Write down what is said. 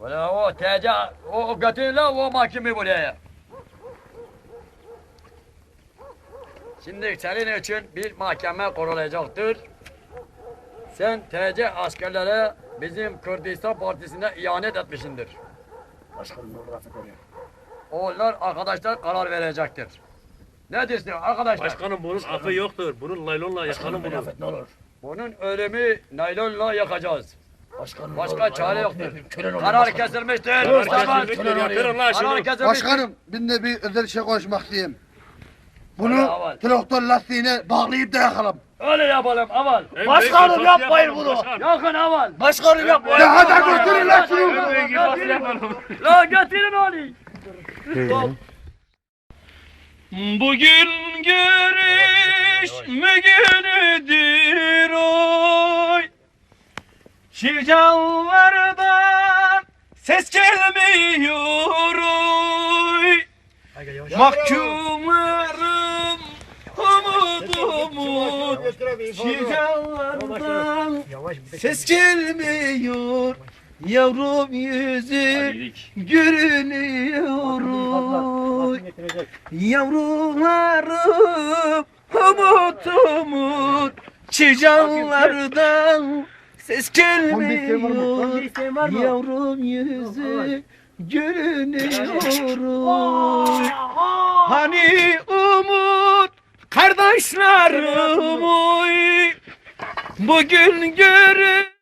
Valla o TC, o götürün lan o mahkemi buraya. Şimdi senin için bir mahkeme kurulacaktır. Sen TC askerlere bizim Kürdistan Partisi'ne ihanet etmişsindir. Başkanım affet oraya. Onlar arkadaşlar karar verecektir. Ne diyorsun arkadaşlar? Başkanım bunun affı yoktur. Bunun laylonla yakalım Başkanım bunu. ne olur. Bunun ölümü naylonla yakacağız. Başkanım Başka çare olayım Karar başkanım. kesilmiştir. Lan şunu. kesilmiştir. Başkanım, ben de bir özel şey konuşmak. Hadi Bunu traktör lastiğine bağlayıp da yakalım. Öyle yapalım aval. Başkanım, yapmayın bunu. Yakın aval. Başkanım yapma. Ya hadi götürün lan şunu. En büyük infaz yapalım. La getirin onu. Bugün görüşme günüdür Şircanlardan ses gelmiyor. Oy Mahkumlarım umut Şircanlardan ses gelmiyor. Yavrum yüzü görünüyor Yavrularım umut umut Çicanlardan ses gelmiyor. Yavrum yüzü görünüyor Hani umut kardeşlerim Bugün görün